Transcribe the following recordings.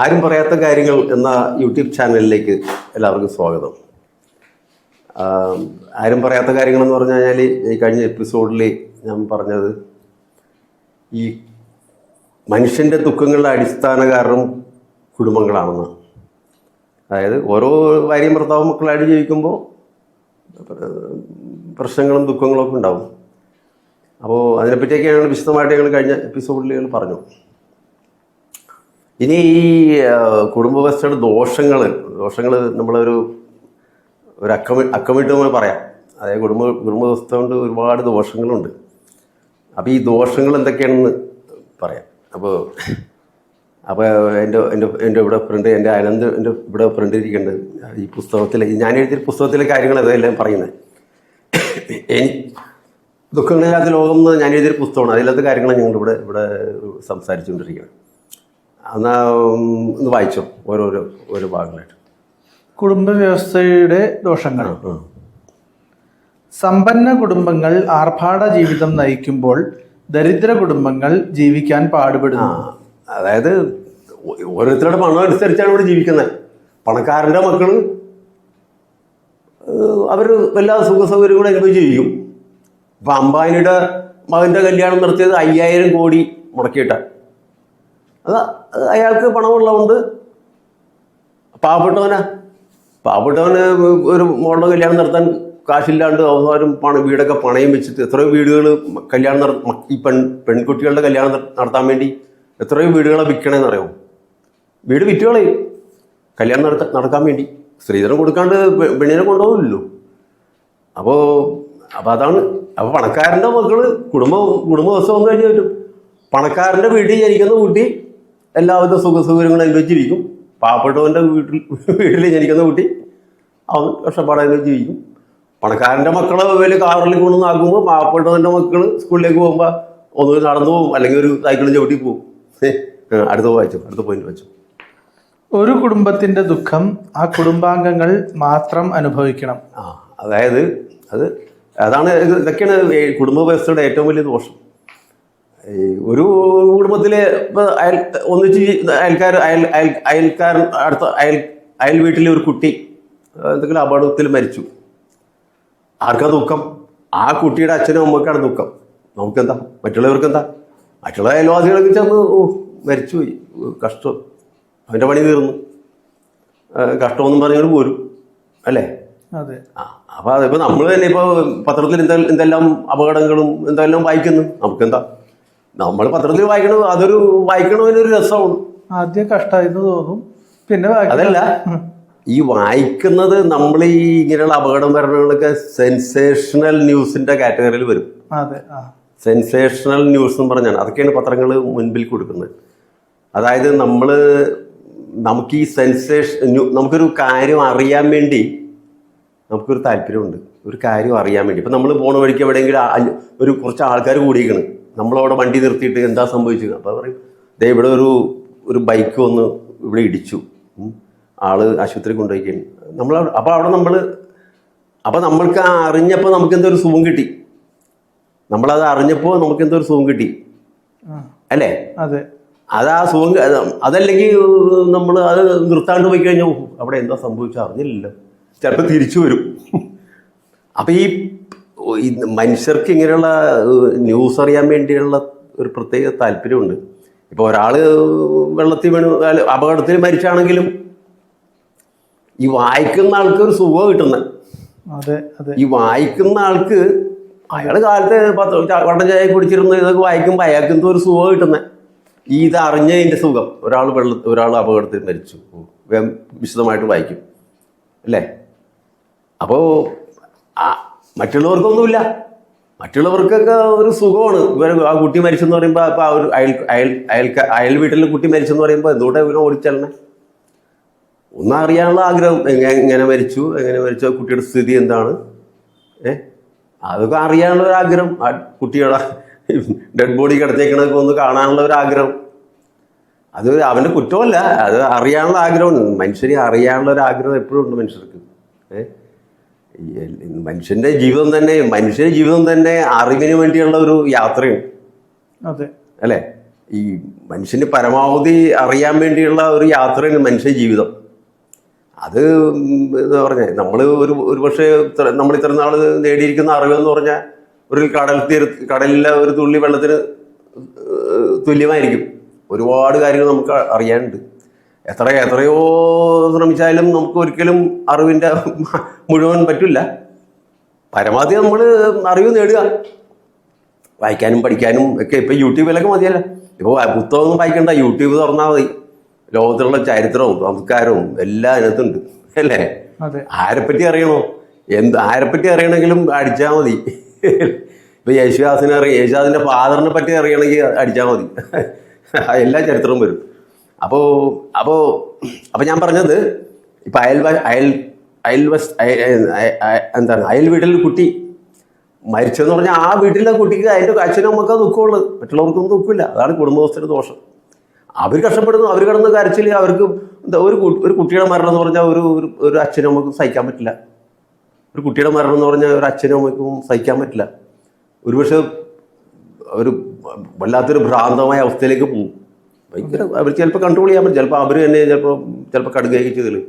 ആരും പറയാത്ത കാര്യങ്ങൾ എന്ന യൂട്യൂബ് ചാനലിലേക്ക് എല്ലാവർക്കും സ്വാഗതം. ആരും പറയാത്ത കാര്യങ്ങളെന്ന് പറഞ്ഞു കഴിഞ്ഞാൽ ഈ കഴിഞ്ഞ എപ്പിസോഡിൽ ഞാൻ പറഞ്ഞത് ഈ മനുഷ്യന്റെ ദുഃഖങ്ങളുടെ അടിസ്ഥാന കാരണം കുടുംബങ്ങളാണെന്ന് അതായത് ഓരോ ഭാര്യയും ഭർത്താവും മക്കളായിട്ട് ജീവിക്കുമ്പോൾ പ്രശ്നങ്ങളും ദുഃഖങ്ങളൊക്കെ ഉണ്ടാവും. അപ്പോൾ അതിനെപ്പറ്റിയൊക്കെയാണ് വിശദമായിട്ട് ഞങ്ങൾ കഴിഞ്ഞ എപ്പിസോഡിൽ ഞങ്ങൾ പറഞ്ഞു. ഇനി ഈ കുടുംബവ്യവസ്ഥയുടെ കുടുംബ വ്യവസ്ഥയുടെ ദോഷങ്ങൾ ദോഷങ്ങൾ നമ്മളൊരു ഒരു അക്കമി അക്കമിട്ട് നമ്മൾ പറയാം. അതായത് കുടുംബ കുടുംബ വ്യവസ്ഥ കൊണ്ട് ഒരുപാട് ദോഷങ്ങളുണ്ട്. അപ്പോൾ ഈ ദോഷങ്ങൾ എന്തൊക്കെയാണെന്ന് പറയാം. അപ്പോൾ അപ്പോൾ എന്റെ എന്റെ എന്റെ ഇവിടെ ഫ്രണ്ട് എന്റെ അനന്ത് എന്റെ ഇവിടെ ഫ്രണ്ട് ഇരിക്കുന്നുണ്ട്. ഈ പുസ്തകത്തിൽ ഞാൻ എഴുതിയ പുസ്തകത്തിലെ കാര്യങ്ങൾ അതെല്ലാം പറയുന്നത് എനി ദുഃഖങ്ങളില്ലാത്ത ലോകം എന്ന് ഞാൻ എഴുതിയൊരു പുസ്തകമാണ്. അതിലത്തെ കാര്യങ്ങളാണ് ഞങ്ങൾ ഇവിടെ ഇവിടെ സംസാരിച്ചുകൊണ്ടിരിക്കുന്നത്. എന്നാ ഒന്ന് വായിച്ചോ ഓരോരോ ഓരോ ഭാഗങ്ങളായിട്ട്. കുടുംബ വ്യവസ്ഥയുടെ ദോഷങ്ങൾ സമ്പന്ന കുടുംബങ്ങൾ ആർഭാട ജീവിതം നയിക്കുമ്പോൾ ദരിദ്ര കുടുംബങ്ങൾ ജീവിക്കാൻ പാടുപെടുന്നു. അതായത് ഓരോരുത്തരുടെ പണം അനുസരിച്ചാണ് ഇവിടെ ജീവിക്കുന്നത്. പണക്കാരന്റെ മക്കൾ അവർ എല്ലാ സുഖ സൗകര്യങ്ങളും അനുഭവിച്ച് ജീവിക്കും. ഇപ്പം അംബാനിയുടെ മകന്റെ കല്യാണം നടത്തിയത് അയ്യായിരം കോടി മുടക്കിയിട്ടാണ്. അത് അയാൾക്ക് പണമുള്ളതുകൊണ്ട്. പാവപ്പെട്ടവനാ. പാവപ്പെട്ടവന് ഒരു മോളുടെ കല്യാണം നടത്താൻ കാശില്ലാണ്ട് അവസാനം പണം വീടൊക്കെ പണയം വെച്ചിട്ട് എത്രയോ വീടുകൾ കല്യാണം നട ഈ പെൺ പെൺകുട്ടികളുടെ കല്യാണം നടത്താൻ വേണ്ടി എത്രയോ വീടുകളെ വിൽക്കണേന്ന് അറിയാമോ വീട് വിറ്റുകളേ. കല്യാണം നടത്ത നടക്കാൻ വേണ്ടി. സ്ത്രീധനം കൊടുക്കാണ്ട് പെണ്ണിനെ കൊണ്ടുപോകില്ലല്ലോ അപ്പോൾ അപ്പോൾ അതാണ്. അപ്പോൾ പണക്കാരന്റെ മക്കൾ കുടുംബ കുടുംബ ദിവസം വന്നു കഴിഞ്ഞാൽ പറ്റും. പണക്കാരന്റെ വീട്ടിൽ ജനിക്കുന്ന കുട്ടി എല്ലാവിധ സുഖ സൗകര്യങ്ങളും അനുഭവിച്ചിരിക്കും പാവപ്പെട്ടവന്റെ വീട്ടിൽ വീട്ടിൽ ജനിക്കുന്ന കുട്ടി അവൻ കഷ്ടപ്പാട് ജീവിക്കും. പണക്കാരന്റെ മക്കളെ വലിയ കാറിൽ കൊണ്ടുവന്നാക്കുമ്പോൾ പാവപ്പെട്ടവന്റെ മക്കൾ സ്കൂളിലേക്ക് പോകുമ്പോൾ ഒന്ന് നടന്നു പോകും അല്ലെങ്കിൽ ഒരു സൈക്കിളിൽ ചവിട്ടി പോകും. അടുത്ത വായിച്ചു അടുത്ത പോയിന്റ് വായിച്ചു ഒരു കുടുംബത്തിന്റെ ദുഃഖം ആ കുടുംബാംഗങ്ങൾ മാത്രം അനുഭവിക്കണം. ആ അതായത് അത് അതാണ് ഇത് ഇതൊക്കെയാണ് കുടുംബ വ്യവസ്ഥയുടെ ഏറ്റവും വലിയ ദോഷം. ഈ ഒരു കുടുംബത്തിലെ ഇപ്പൊ അയൽ ഒന്നിച്ച് അയൽക്കാർ അയൽ അയൽ അയൽക്കാരൻ അടുത്ത അയൽ അയൽ വീട്ടിലെ ഒരു കുട്ടി എന്തെങ്കിലും അപകടത്തിൽ മരിച്ചു. ആർക്കാ ദുഃഖം? ആ കുട്ടിയുടെ അച്ഛനും അമ്മക്കാണ് ദുഃഖം. നമുക്കെന്താ? മറ്റുള്ളവർക്ക് എന്താ മറ്റുള്ള അയൽവാസികളൊക്കെ ചെന്ന് ഓ മരിച്ചുപോയി. കഷ്ടം. അവന്റെ പണി തീർന്നു. കഷ്ടമൊന്നും പറഞ്ഞുകൊണ്ട് പോരും. അല്ലേ? അതെ. ആ അപ്പോൾ അതിപ്പോൾ നമ്മൾ തന്നെ ഇപ്പോൾ പത്രത്തിൽ എന്തെല്ലാം അപകടങ്ങളും എന്തെല്ലാം വായിക്കുന്നു. നമുക്കെന്താ? നമ്മൾ പത്രത്തിൽ വായിക്കണത് അതൊരു വായിക്കണതിനൊരു രസമാണ്. ആദ്യം കഷ്ടമായിരുന്നു തോന്നും. പിന്നെ അതല്ല ഈ വായിക്കുന്നത് നമ്മൾ ഈ ഇങ്ങനെയുള്ള അപകടം മരണങ്ങളൊക്കെ സെൻസേഷണൽ ന്യൂസിന്റെ കാറ്റഗറിയിൽ വരും. സെൻസേഷണൽ ന്യൂസ് എന്ന് പറഞ്ഞാൽ അതൊക്കെയാണ് പത്രങ്ങൾ മുൻപിൽ കൊടുക്കുന്നത്. അതായത് നമ്മൾ നമുക്ക് ഈ സെൻസേഷൻ നമുക്കൊരു കാര്യം അറിയാൻ വേണ്ടി നമുക്കൊരു താല്പര്യമുണ്ട്. ഒരു കാര്യം അറിയാൻ വേണ്ടി. ഇപ്പം നമ്മൾ പോണ വഴിക്ക് എവിടെയെങ്കിലും ഒരു കുറച്ച് ആൾക്കാർ കൂടിയിരിക്കണം. നമ്മളവിടെ വണ്ടി നിർത്തിയിട്ട് എന്താ സംഭവിച്ചത്? അപ്പോൾ പറയും ദേ ഇവിടെ ഒരു ഒരു ബൈക്ക് വന്ന് ഇവിടെ ഇടിച്ചു. ആൾ ആശുപത്രി കൊണ്ടുപോയിക്കാണ്. നമ്മൾ അപ്പോൾ അവിടെ നമ്മൾ അപ്പോൾ നമ്മൾക്ക് ആ അറിഞ്ഞപ്പോൾ നമുക്ക് എന്തോ ഒരു സുഖം കിട്ടി. നമ്മളത് അറിഞ്ഞപ്പോൾ നമുക്ക് എന്തോ ഒരു സുഖം കിട്ടി. അല്ലേ? അതെ. അത് ആ സുഖം അതല്ലെങ്കിൽ നമ്മൾ അത് നിർത്താണ്ട് പോയി കഴിഞ്ഞാൽ അവിടെ എന്താ സംഭവിച്ചോ അറിഞ്ഞില്ലല്ലോ. ചിലപ്പോൾ തിരിച്ചു വരും. അപ്പം ഈ ഈ മനുഷ്യർക്ക് ഇങ്ങനെയുള്ള ന്യൂസ് അറിയാൻ വേണ്ടിയുള്ള ഒരു പ്രത്യേക താല്പര്യമുണ്ട്. ഇപ്പോൾ ഒരാൾ വെള്ളത്തിൽ വീണു അപകടത്തിൽ മരിച്ചാണെങ്കിലും ഈ വായിക്കുന്ന ആൾക്ക് ഒരു സുഖം കിട്ടുന്ന. ഈ വായിക്കുന്ന ആൾക്ക് അയാൾ കാലത്ത് പത്ത് വട്ടം ചായ കുടിച്ചിരുന്ന ഇതൊക്കെ വായിക്കുമ്പോൾ അയാൾക്ക് എന്തോ ഒരു സുഖം കിട്ടുന്നത് ഈ ഇത് അറിഞ്ഞതിന്റെ സുഖം. ഒരാൾ വെള്ള ഒരാൾ അപകടത്തിൽ മരിച്ചു. വിശദമായിട്ട് വായിക്കും. അല്ലേ? അപ്പോൾ മറ്റുള്ളവർക്കൊന്നുമില്ല. മറ്റുള്ളവർക്കൊക്കെ ഒരു സുഖമാണ്. ഇവർ ആ കുട്ടി മരിച്ചെന്ന് പറയുമ്പോൾ അപ്പോൾ ആ ഒരു അയൽ അയൽ അയൽക്ക അയൽ വീട്ടിലെ കുട്ടി മരിച്ചെന്ന് പറയുമ്പോൾ എന്തുകൊണ്ടാണ് ഇവനെ ഓടിച്ചെല്ലണേ? ഒന്നും അറിയാനുള്ള ആഗ്രഹം എങ്ങനെ മരിച്ചു? എങ്ങനെ മരിച്ചു? കുട്ടിയുടെ സ്ഥിതി എന്താണ്? ഏ? അതൊക്കെ അറിയാനുള്ള ഒരു ആഗ്രഹം. ആ കുട്ടിയുടെ ഡെഡ് ബോഡി കിടത്തേക്കണതൊക്കെ ഒന്ന് കാണാനുള്ള ഒരു ആഗ്രഹം. അത് അവന്റെ കുറ്റമല്ല. അത് അറിയാനുള്ള ആഗ്രഹം. മനുഷ്യരെ അറിയാനുള്ള ഒരു ആഗ്രഹം എപ്പോഴും ഉണ്ട് മനുഷ്യർക്ക്. ഏ? എൽ- ജീവിതം തന്നെ മനുഷ്യന്റെ ജീവിതം തന്നെ അറിവിന് വേണ്ടിയുള്ള ഒരു യാത്രയാണ്. അതെ. അല്ലേ? ഈ മനുഷ്യന് പരമാവധി അറിയാൻ വേണ്ടിയുള്ള ഒരു യാത്രയാണ് മനുഷ്യ ജീവിതം. അത് എന്താ പറഞ്ഞാൽ നമ്മൾ ഒരു ഒരു പക്ഷേ നമ്മൾ ഇത്ര നാൾ നേടിയിരിക്കുന്ന അറിവെന്ന് പറഞ്ഞാൽ ഒരു കടൽ തീര കടലിലെ ഒരു തുള്ളി വെള്ളത്തിന് തുല്യമായിരിക്കും. ഒരുപാട് കാര്യങ്ങൾ നമുക്ക് അറിയാനുണ്ട്. എത്ര എത്രയോ ശ്രമിച്ചാലും നമുക്ക് ഒരിക്കലും അറിവിന്റെ മുഴുവൻ പറ്റില്ല. പരമാവധി നമ്മൾ അറിവ് നേടുക. വായിക്കാനും പഠിക്കാനും ഒക്കെ ഇപ്പം യൂട്യൂബിലൊക്കെ മതിയല്ലോ. ഇപ്പോൾ പുസ്തകമൊന്നും വായിക്കണ്ട യൂട്യൂബ് തുറന്നാൽ മതി. ലോകത്തിലുള്ള ചരിത്രവും സംസ്കാരവും എല്ലാം അതിനകത്തുണ്ട്. അല്ലേ? ആരെപ്പറ്റി അറിയണോ? എന്ത് ആരെപ്പറ്റി അറിയണമെങ്കിലും അടിച്ചാൽ മതി. ഇപ്പൊ യേശുദാസിനെ അറിയാം യേശുദാസിന്റെ ഫാദറിനെ പറ്റി അറിയണമെങ്കിൽ അടിച്ചാൽ മതി. എല്ലാ ചരിത്രവും വരും. അപ്പോൾ അപ്പോ അപ്പോൾ ഞാൻ പറഞ്ഞത് ഇപ്പം അയൽവ അയൽ അയൽവസ് അയ- അയ- അയ- എന്താണ് അയൽ വീട്ടിൽ കുട്ടി മരിച്ചെന്ന് പറഞ്ഞാൽ ആ വീട്ടിലെ കുട്ടിക്ക് അതിന്റെ അച്ഛനും അമ്മയ്ക്ക് ദുഃഖമുള്ളൂ. മറ്റുള്ളവർക്കൊന്നും ദുഃഖമില്ല. അതാണ് കുടുംബസ്ഥരുടെ ദോഷം. അവർ കഷ്ടപ്പെടുന്നു അവർ കിടന്ന് കരച്ചിൽ അവർക്ക് എന്താ ഒരു ഒരു കുട്ടിയുടെ മരണം എന്ന് പറഞ്ഞാൽ ഒരു ഒരു- ഒരു അച്ഛനും അമ്മക്കും സഹിക്കാൻ പറ്റില്ല. ഒരു കുട്ടിയുടെ മരണം എന്ന് പറഞ്ഞാൽ ഒരു അച്ഛനും അമ്മയ്ക്കും സഹിക്കാൻ പറ്റില്ല. ഒരുപക്ഷെ ഒരു വല്ലാത്തൊരു ഭ്രാന്തമായ അവസ്ഥയിലേക്ക് പോകും. ഭയങ്കര അവർ ചിലപ്പോൾ കൺട്രോൾ ചെയ്യാൻ പറ്റും. ചിലപ്പോൾ അവർ തന്നെ ചിലപ്പോൾ ചിലപ്പോൾ കടുകയൊക്കെ ചെയ്ത് കളയും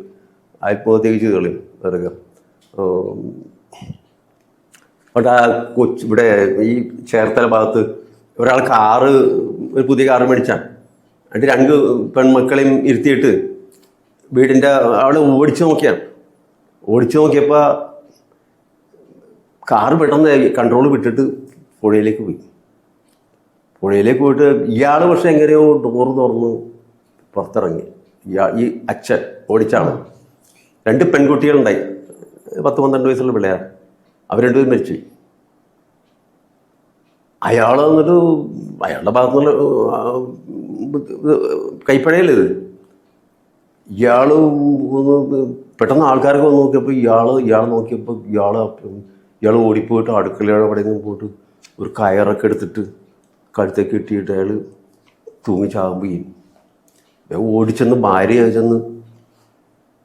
ആത്മഹത്യയൊക്കെ ചെയ്ത് കളയും വെറുതെ അവിടെ ആ കൊച്ചു ഇവിടെ ഈ ചേർത്തല ഭാഗത്ത് ഒരാൾ കാറ് ഒരു പുതിയ കാറ് മേടിച്ചാൽ എന്നിട്ട് രണ്ട് പെൺമക്കളെയും ഇരുത്തിയിട്ട് വീടിന്റെ അവിടെ ഓടിച്ചു നോക്കിയാണ് ഓടിച്ചു നോക്കിയപ്പോൾ കാറ് പെട്ടെന്ന് കൺട്രോൾ വിട്ടിട്ട് പുഴയിലേക്ക് പോയി. പുഴയിലേക്ക് പോയിട്ട് ഇയാൾ പക്ഷെ എങ്ങനെയോ ഡോറ് തുറന്ന് പുറത്തിറങ്ങി. ഇയാൾ ഈ അച്ഛൻ ഓടിച്ചാണ്. രണ്ട് പെൺകുട്ടികളുണ്ടായി. പത്ത് പന്ത്രണ്ട് വയസ്സുള്ള പിള്ളേർ അവർ രണ്ടുപേരും മരിച്ചു. അയാൾ എന്നിട്ട് അയാളുടെ ഭാഗത്തു നിന്നുള്ള കൈപ്പഴയല്ലേ ഇത്? ഇയാൾ ഒന്ന് പെട്ടെന്ന് ആൾക്കാരൊക്കെ വന്ന് നോക്കിയപ്പോൾ ഇയാൾ ഇയാൾ നോക്കിയപ്പോൾ ഇയാൾ ഇയാൾ ഓടിപ്പോയിട്ട് അടുക്കളയുടെ അവിടെ നിന്ന് പോയിട്ട് ഒരു കയറൊക്കെ എടുത്തിട്ട് കഴുത്തേക്ക് കിട്ടിയിട്ട് അയാൾ തൂങ്ങി ചാകുമ്പോൾ ഓടിച്ചെന്ന് ഭാര്യ ചെന്ന്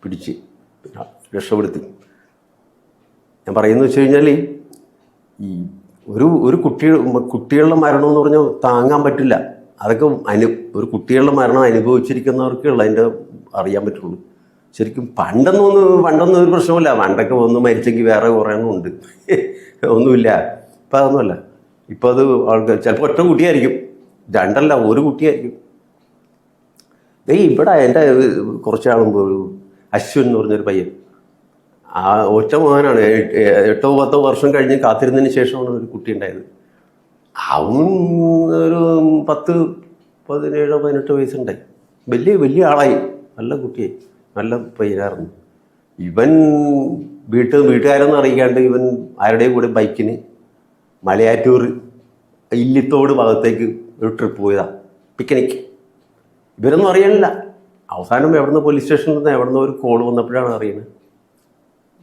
പിടിച്ച് രക്ഷപ്പെടുത്തി. ഞാൻ പറയുന്നത് വെച്ച് കഴിഞ്ഞാൽ ഈ ഒരു ഒരു കുട്ടി കുട്ടികളുടെ മരണം എന്ന് പറഞ്ഞാൽ താങ്ങാൻ പറ്റില്ല. അതൊക്കെ അനു ഒരു കുട്ടികളുടെ മരണം അനുഭവിച്ചിരിക്കുന്നവർക്കേ ഉള്ളൂ അതിന്റെ അറിയാൻ പറ്റുള്ളൂ. ശരിക്കും പണ്ടൊന്നും ഒന്ന് പണ്ടൊന്നും ഒരു പ്രശ്നമില്ല പണ്ടൊക്കെ ഒന്ന് മരിച്ചെങ്കിൽ വേറെ കുറേ ഉണ്ട്. ഒന്നുമില്ല. ഇപ്പം അതൊന്നുമല്ല. ഇപ്പം അത് ആൾക്കാർ ചിലപ്പോൾ ഒറ്റ കുട്ടിയായിരിക്കും. രണ്ടല്ല ഒരു കുട്ടിയായിരിക്കും. ദേ ഇവിടെ എന്റെ കുറച്ച് നാളുമ്പോൾ ഒരു അശ്വിൻ എന്ന് പറഞ്ഞൊരു പയ്യൻ. ആ ഒറ്റ മോഹനാണ് എട്ടോ പത്തോ വർഷം കഴിഞ്ഞ് കാത്തിരുന്നതിന് ശേഷമാണ് ഒരു കുട്ടി ഉണ്ടായത്. അവൻ ഒരു പത്ത് പതിനേഴോ പതിനെട്ടോ വയസ്സുണ്ടായി. വലിയ വലിയ ആളായി. നല്ല കുട്ടിയായി നല്ല പയ്യനായിരുന്നു. ഇവൻ വീട്ട് വീട്ടുകാരൊന്നും അറിയിക്കാണ്ട് ഇവൻ ആരുടെയും കൂടെ ബൈക്കിന് മലയാറ്റൂർ ഇല്ലിത്തോട് ഭാഗത്തേക്ക് ഒരു ട്രിപ്പ് പോയതാ. പിക്നിക് ഇവരൊന്നും അറിയണില്ല അവസാനം എവിടുന്ന് പോലീസ് സ്റ്റേഷനിൽ നിന്ന് എവിടുന്ന് ഒരു കോൾ വന്നപ്പോഴാണ് അറിയുന്നത്.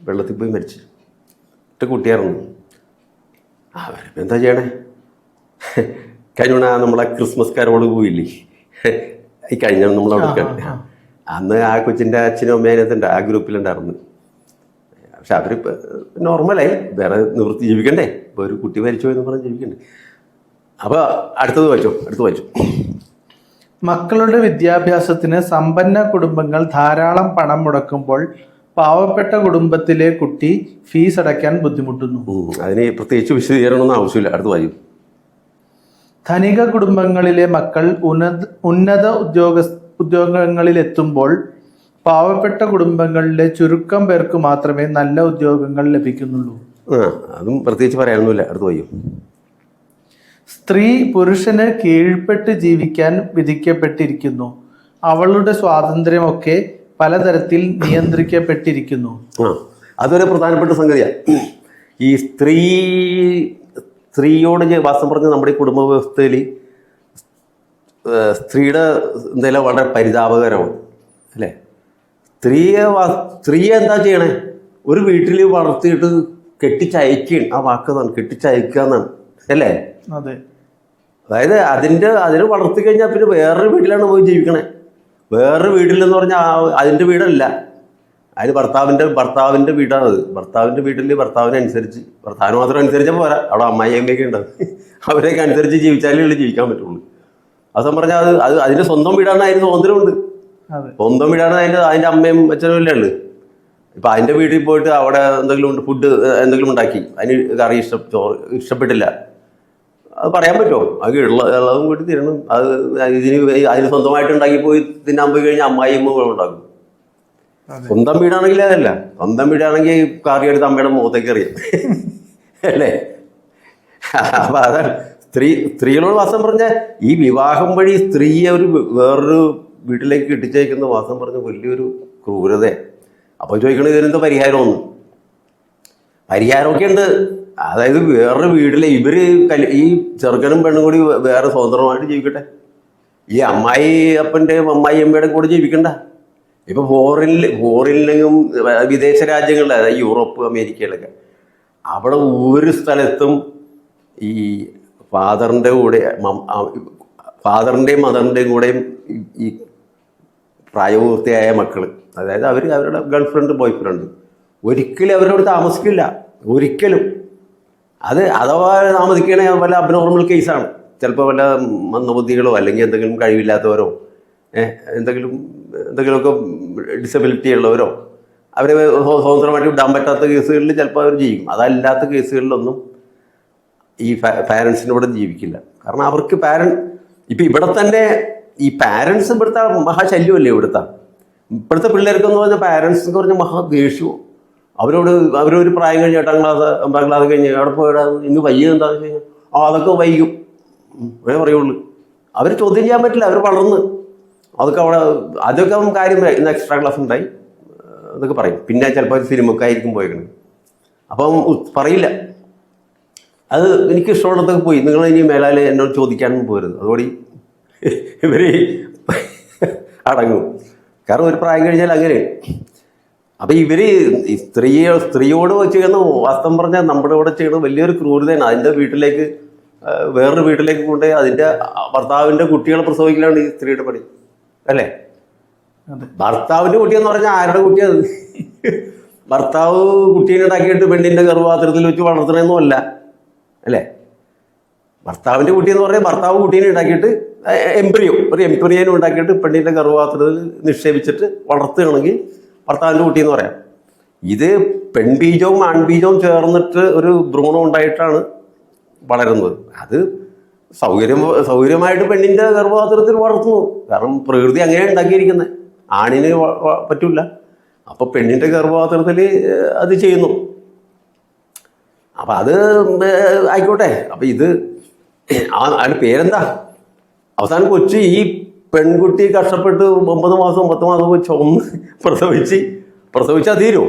വെള്ളത്തിൽ പോയി മരിച്ചു. ഒറ്റ കുട്ടിയായിരുന്നു. അവരിപ്പോൾ എന്താ ചെയ്യണേ? കഴിഞ്ഞ നമ്മളെ ക്രിസ്മസ് കരോട് പോയില്ലേ? ഈ കഴിഞ്ഞ നമ്മളവിടെ അവിടെ അന്ന് ആ കൊച്ചിന്റെ അച്ഛനും അമ്മേനത്തിന്റെ ആ ഗ്രൂപ്പിലുണ്ടായിരുന്നു. പക്ഷെ അവരിപ്പോൾ നോർമലായി വേറെ നിവൃത്തി ജീവിക്കണ്ടേ? ഇപ്പോൾ ഒരു കുട്ടി മരിച്ചു എന്ന് പറഞ്ഞ് ജീവിക്കണ്ടേ? അപ്പോൾ അടുത്തത് വായിച്ചു അടുത്ത് വായിച്ചു മക്കളുടെ വിദ്യാഭ്യാസത്തിന് സമ്പന്ന കുടുംബങ്ങൾ ധാരാളം പണം മുടക്കുമ്പോൾ പാവപ്പെട്ട കുടുംബത്തിലെ കുട്ടി ഫീസ് അടയ്ക്കാൻ ബുദ്ധിമുട്ടുന്നു. അതിന് പ്രത്യേകിച്ച് വിശദീകരണമൊന്നും ആവശ്യമില്ല. അടുത്ത് വായിക്കും. ധനിക കുടുംബങ്ങളിലെ മക്കൾ ഉന്നത ഉന്നത ഉദ്യോഗ ഉദ്യോഗങ്ങളിൽ എത്തുമ്പോൾ പാവപ്പെട്ട കുടുംബങ്ങളിലെ ചുരുക്കം പേർക്ക് മാത്രമേ നല്ല ഉദ്യോഗങ്ങൾ ലഭിക്കുന്നുള്ളൂ. ആ അതും പ്രത്യേകിച്ച് പറയാനൊന്നുമില്ല. അടുത്ത് വായിക്കും. സ്ത്രീ പുരുഷന് കീഴ്പ്പെട്ട് ജീവിക്കാൻ വിധിക്കപ്പെട്ടിരിക്കുന്നു. അവളുടെ സ്വാതന്ത്ര്യമൊക്കെ പലതരത്തിൽ നിയന്ത്രിക്കപ്പെട്ടിരിക്കുന്നു. അതൊരു പ്രധാനപ്പെട്ട സംഗതിയാണ് ഈ സ്ത്രീ സ്ത്രീയോട് വാസം പറഞ്ഞ നമ്മുടെ കുടുംബ വ്യവസ്ഥയിൽ സ്ത്രീയുടെ നില വളരെ പരിതാപകരമാണ് അല്ലേ? സ്ത്രീയെ സ്ത്രീയെ എന്താ ചെയ്യണേ? ഒരു വീട്ടിൽ വളർത്തിയിട്ട് കെട്ടിച്ചയക്കുകയാണ്. ആ വാക്ക് വാക്കതാണ് കെട്ടിച്ചയക്കുക എന്നാണ് അല്ലേ? അതായത് അതിന്റെ അതിനെ വളർത്തി കഴിഞ്ഞാൽ പിന്നെ വേറൊരു വീട്ടിലാണ് പോയി ജീവിക്കണേ. വേറൊരു വീട്ടിലെന്ന് പറഞ്ഞാൽ അതിന്റെ വീടല്ല. അതിന് ഭർത്താവിന്റെ ഭർത്താവിന്റെ വീടാണത് ഭർത്താവിന്റെ വീട്ടിൽ ഭർത്താവിനനുസരിച്ച്. ഭർത്താവിന് മാത്രം അനുസരിച്ചാൽ പോരാ. അവിടെ അമ്മായി അമ്മയൊക്കെ ഉണ്ടാവും അവരെയൊക്കെ അനുസരിച്ച് ജീവിച്ചാലേ ഉള്ളൂ ജീവിക്കാൻ പറ്റുള്ളൂ. അസം പറഞ്ഞാൽ അത് അത് അതിന്റെ സ്വന്തം വീടാണ് അതിന് സ്വാതന്ത്ര്യമുണ്ട്. സ്വന്തം വീടാണ് അതിന്റെ അതിന്റെ അമ്മയും അച്ഛനും എല്ലാം ഉള്ളത്. ഇപ്പൊ അതിന്റെ വീട്ടിൽ പോയിട്ട് അവിടെ എന്തെങ്കിലും ഫുഡ് എന്തെങ്കിലും ഉണ്ടാക്കി. അതിന് കറി ഇഷ്ടം ചോറ് ഇഷ്ടപ്പെട്ടില്ല. അത് പറയാൻ പറ്റുമോ? അത് ഉള്ള ഉള്ളതും കൂടി തരണം. അത് ഇതിന് അതിന് സ്വന്തമായിട്ട് ഉണ്ടാക്കി പോയി തിന്നാൻ പോയി കഴിഞ്ഞാൽ അമ്മായി അമ്മ ഉണ്ടാക്കും. സ്വന്തം വീടാണെങ്കിൽ അതല്ല. സ്വന്തം വീടാണെങ്കിൽ കാറി എടുത്ത് അമ്മയുടെ മുഖത്തേക്ക് അറിയാം അല്ലേ? അപ്പൊ അതാണ്. സ്ത്രീ സ്ത്രീകളോട് വാസം പറഞ്ഞ ഈ വിവാഹം വഴി സ്ത്രീയെ ഒരു വേറൊരു വീട്ടിലേക്ക് ഇട്ടിച്ചേക്കുന്ന വാസം പറഞ്ഞ വലിയൊരു ക്രൂരത അപ്പോൾ ചോദിക്കണത് ഇതിനെന്താ പരിഹാരമൊന്നും പരിഹാരമൊക്കെ ഉണ്ട്. അതായത് വേറൊരു വീട്ടിലെ ഇവർ ഈ ചെറുക്കനും പെണ്ണും കൂടി വേറെ സ്വതന്ത്രമായിട്ട് ജീവിക്കട്ടെ. ഈ അമ്മായി അപ്പന്റെയും അമ്മായി അമ്മയുടെ കൂടെ ജീവിക്കണ്ട. ഇപ്പൊ ഫോറിനിൽ ഫോറിനിലെങ്കിലും വിദേശ രാജ്യങ്ങളിൽ അതായത് യൂറോപ്പ് അമേരിക്കയിലൊക്കെ അവിടെ ഒരു സ്ഥലത്തും ഈ ഫാദറിന്റെ കൂടെ ഫാദറിന്റെയും മദറിന്റെയും കൂടെയും ഈ- പ്രായപൂർത്തിയായ മക്കൾ അതായത് അവർ അവരുടെ ഗേൾഫ്രണ്ട് ബോയ് ഫ്രണ്ട് ഒരിക്കലും അവരോട് താമസിക്കില്ല. ഒരിക്കലും. അത് അഥവാ താമസിക്കണേ വല്ല അബ്നോർമൽ കേസാണ്. ചിലപ്പോൾ വല്ല മന്ദബുദ്ധികളോ അല്ലെങ്കിൽ എന്തെങ്കിലും കഴിവില്ലാത്തവരോ എന്തെങ്കിലും എന്തെങ്കിലുമൊക്കെ ഡിസബിലിറ്റി ഉള്ളവരോ അവരെ സ്വ- സ്വതന്ത്രമായിട്ട് വിടാൻ പറ്റാത്ത കേസുകളിൽ ചിലപ്പോൾ അവർ ചെയ്യും അതല്ലാത്ത കേസുകളിലൊന്നും ഈ പാരൻസിന്റെ ഇവിടെ ജീവിക്കില്ല. കാരണം അവർക്ക് പാരൻ ഇപ്പം ഇവിടെ തന്നെ ഈ പാരൻസ് ഇവിടുത്തെ മഹാശല്യമല്ലേ ഇവിടുത്തെ? ഇപ്പോഴത്തെ പിള്ളേർക്കെന്ന് പറഞ്ഞാൽ പാരൻസ് എന്ന് പറഞ്ഞാൽ മഹാദേഷ്യവും അവരോട് അവരൊരു പ്രായം കഴിഞ്ഞ് എട്ടാം ക്ലാസ് ഒമ്പതാം ക്ലാസ് കഴിഞ്ഞ് അവിടെ പോയിടാ ഇന്ന് വയ്യ വെച്ച് കഴിഞ്ഞാൽ ആ അതൊക്കെ വൈകും. അതേ പറയുള്ളൂ. അവർ ചോദ്യം ചെയ്യാൻ പറ്റില്ല അവർ വളർന്ന്. അതൊക്കെ അവിടെ അതൊക്കെ അവൻ കാര്യം ഇന്ന് എക്സ്ട്രാ ക്ലാസ് ഉണ്ടായി. അതൊക്കെ പറയും. പിന്നെ ചിലപ്പോൾ സിനിമക്കായിരിക്കും പോയേക്കണത് അപ്പം പറയില്ല. അത് എനിക്ക് ഇഷ്ടമുള്ളതൊക്കെ പോയി. നിങ്ങൾ ഇനി മേലാൽ എന്നോട് ചോദിക്കാനൊന്നും പോരുത്. അതോടെ ഇവർ അടങ്ങും. കാരണം ഒരു പ്രായം കഴിഞ്ഞാൽ അങ്ങനെ. അപ്പം ഇവർ സ്ത്രീയെ സ്ത്രീയോട് ചെയ്യുന്ന വാസ്തവം പറഞ്ഞാൽ നമ്മുടെ ഇവിടെ ചെയ്യുന്ന വലിയൊരു ക്രൂരതയാണ്. അതിന്റെ വീട്ടിലേക്ക് വേറൊരു വീട്ടിലേക്ക് കൊണ്ടുപോയി അതിന്റെ ഭർത്താവിന്റെ കുട്ടികളെ പ്രസവിക്കലാണ് ഈ സ്ത്രീയുടെ പണി. അല്ലേ? ഭർത്താവിന്റെ കുട്ടിയെന്ന് പറഞ്ഞാൽ ആരുടെ കുട്ടിയത് ഭർത്താവ് കുട്ടീനെ ഉണ്ടാക്കിയിട്ട് പെണ്ണിന്റെ ഗർഭപാത്രത്തിൽ വെച്ച് വളർത്തണമെന്നും അല്ല. അല്ലേ? ഭർത്താവിന്റെ കുട്ടിയെന്ന് പറഞ്ഞാൽ ഭർത്താവ് കുട്ടീനെ ഉണ്ടാക്കിയിട്ട് എംപ്രിയോ ഒരു എംപ്രിയനും ഉണ്ടാക്കിയിട്ട് പെണ്ണിന്റെ ഗർഭപാത്രത്തിൽ നിക്ഷേപിച്ചിട്ട് വളർത്തുകയാണെങ്കിൽ ഭർത്താവിന്റെ കുട്ടി എന്ന് പറയാം. ഇത് പെൺബീജവും ആൺബീജവും ചേർന്നിട്ട് ഒരു ഭ്രൂണം ഉണ്ടായിട്ടാണ് വളരുന്നത്. അത് സൗകര്യം സൗകര്യമായിട്ട് പെണ്ണിന്റെ ഗർഭപാത്രത്തിൽ വളർത്തുന്നു. കാരണം പ്രകൃതി അങ്ങനെ ഉണ്ടാക്കിയിരിക്കുന്നത്. ആണിന് പറ്റില്ല അപ്പോൾ പെണ്ണിന്റെ ഗർഭപാത്രത്തിൽ അത് ചെയ്യുന്നു. അപ്പം അത് ആയിക്കോട്ടെ. അപ്പം ഇത് ആ അതിന്റെ പേരെന്താ? അവസാനം കൊച്ചു ഈ പെൺകുട്ടി കഷ്ടപ്പെട്ട് ഒമ്പത് മാസം പത്ത് മാസം ചുമന്ന് പ്രസവിച്ച് പ്രസവിച്ചാൽ തീരുമോ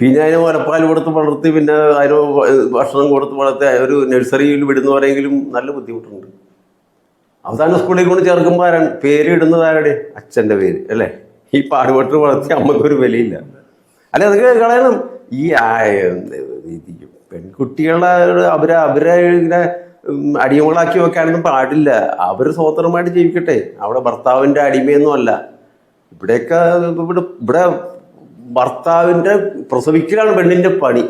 പിന്നെ അതിന് മുലപ്പാൽ കൊടുത്ത് വളർത്തി പിന്നെ അതിന് ഭക്ഷണം കൊടുത്ത് വളർത്തി ഒരു നഴ്സറിയിൽ വിടുന്നവരെങ്കിലും നല്ല ബുദ്ധിമുട്ടുണ്ട്. അവസാന സ്കൂളിൽ കൊണ്ട് ചേർക്കുമ്പോൾ ആരാണ്? പേര് ഇടുന്നത് ആരുടെ? അച്ഛന്റെ പേര് അല്ലേ? ഈ പാടുപെട്ട് വളർത്തി അമ്മക്കൊരു വിലയില്ല. അല്ലെ അതൊക്കെ കളയണം ഈ പെൺകുട്ടികളുടെ അവരെ അവരെ ഇങ്ങനെ അടിമകളാക്കി വെക്കാനൊന്നും പാടില്ല. അവർ സ്വതന്ത്രമായിട്ട് ജീവിക്കട്ടെ. അവിടെ ഭർത്താവിന്റെ അടിമയൊന്നും അല്ല. ഇവിടെയൊക്കെ ഇവിടെ ഇവിടെ ഭർത്താവിന്റെ പ്രസവിക്കലാണ് പെണ്ണിന്റെ പണി.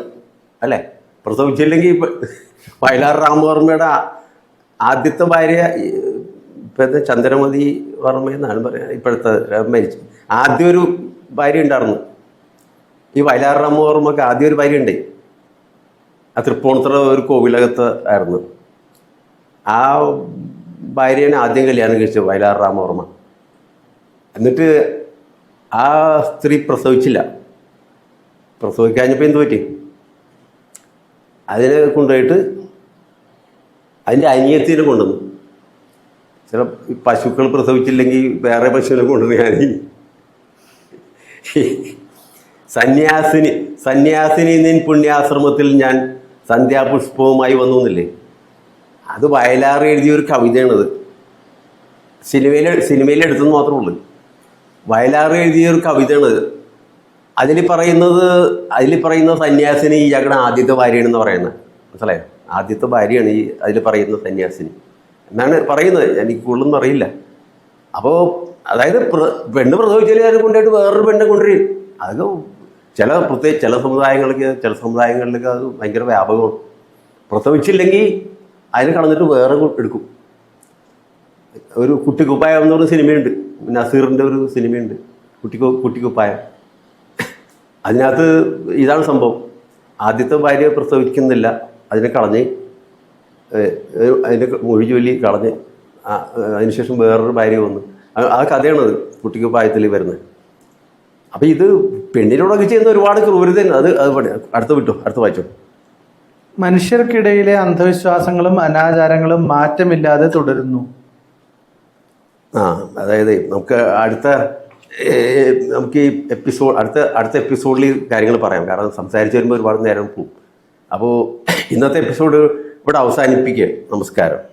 അല്ലേ? പ്രസവിച്ചില്ലെങ്കിൽ വയലാർ രാമവർമ്മയുടെ ആദ്യത്തെ ഭാര്യ ഇപ്പോഴത്തെ ഇപ്പൊ ചന്ദ്രമതി വർമ്മ എന്നാണ് പറയുക ഇപ്പോഴത്തെ മരിച്ചു. ആദ്യം ഒരു ഭാര്യ ഉണ്ടായിരുന്നു. ഈ വയലാർ രാമവർമ്മക്ക് ആദ്യം ഒരു ഭാര്യ ഉണ്ട്. ആ തൃപ്പൂണിത്തുറ ഒരു കോവിലകത്ത് ആയിരുന്നു. ആ ഭാര്യനെ ആദ്യം കല്യാണം കഴിച്ചു വയലാർ രാമവർമ്മ എന്നിട്ട് ആ സ്ത്രീ പ്രസവിച്ചില്ല. പ്രസവിക്കാഞ്ഞപ്പോൾ എന്ത് പറ്റി? അതിനെ കൊണ്ടുപോയിട്ട് അതിന്റെ അനിയത്തിനെ കൊണ്ടുവന്നു. ചില പശുക്കൾ പ്രസവിച്ചില്ലെങ്കിൽ വേറെ പശുവിനെ കൊണ്ടുവന്നു ഞാൻ സന്യാസിനി സന്യാസിനി നിൻ പുണ്യാശ്രമത്തിൽ ഞാൻ സന്ധ്യാപുഷ്പവുമായി വന്നു എന്നില്ലേ? അത് വയലാർ എഴുതിയ ഒരു കവിതയാണത്. സിനിമയിൽ സിനിമയിൽ എടുത്തെന്ന് മാത്രമേ ഉള്ളൂ. വയലാർ എഴുതിയ ഒരു കവിതയാണത്. അതിൽ പറയുന്നത് അതിൽ പറയുന്ന സന്യാസിനി ഇയാളുടെ ആദ്യത്തെ ഭാര്യയാണെന്ന് പറയുന്നത്. മനസ്സിലായോ? ആദ്യത്തെ ഭാര്യയാണ് ഈ അതിൽ പറയുന്ന സന്യാസിനി. എന്നാണ് പറയുന്നത്. എനിക്ക് കൂടുതലൊന്നും അറിയില്ല. അപ്പോൾ അതായത് പെണ്ണ് പ്രസവിച്ചാൽ അതിനെ കൊണ്ടുപോയിട്ട് വേറൊരു പെണ്ണെ കൊണ്ടുവരും. അതൊക്കെ ചില പ്രത്യേക ചില സമുദായങ്ങൾക്ക് ചില സമുദായങ്ങളിലൊക്കെ അത് ഭയങ്കര വ്യാപകമാണ്. പ്രസവിച്ചില്ലെങ്കിൽ അതിനെ കളഞ്ഞിട്ട് വേറെ എടുക്കും. ഒരു കുട്ടിക്കുപ്പായം എന്ന് പറഞ്ഞ സിനിമയുണ്ട്. നസീറിന്റെ ഒരു സിനിമയുണ്ട്. കുട്ടിക്കു കുട്ടിക്കുപ്പായം. അതിനകത്ത് ഇതാണ് സംഭവം. ആദ്യത്തെ ഭാര്യ പ്രസവിക്കുന്നില്ല. അതിനെ കളഞ്ഞ് അതിന്റെ ഏഹ്, അതിനെ മൊഴി ജോലി കളഞ്ഞ് അതിനുശേഷം വേറൊരു ഭാര്യ വന്നു. ആ- കഥയാണ് കഥയാണത് കുട്ടിക്കുപ്പായത്തിൽ വരുന്നത്. അപ്പം ഇത് പെണ്ണിനോടൊക്കെ ചെയ്യുന്ന ഒരുപാട് ക്രൂരതയാണ്. അത് അത് അടുത്ത വിട്ടോ. അടുത്ത വായിച്ചോ. മനുഷ്യർക്കിടയിലെ അന്ധവിശ്വാസങ്ങളും അനാചാരങ്ങളും മാറ്റമില്ലാതെ തുടരുന്നു. ആ അതായത് നമുക്ക് അടുത്ത നമുക്ക് ഈ എപ്പിസോഡ് അടുത്ത അടുത്ത എപ്പിസോഡിൽ കാര്യങ്ങൾ പറയാം. കാരണം സംസാരിച്ച് വരുമ്പോൾ ഒരുപാട് നേരം പോകും. അപ്പോൾ ഇന്നത്തെ എപ്പിസോഡ് ഇവിടെ അവസാനിപ്പിക്കുക നമസ്കാരം.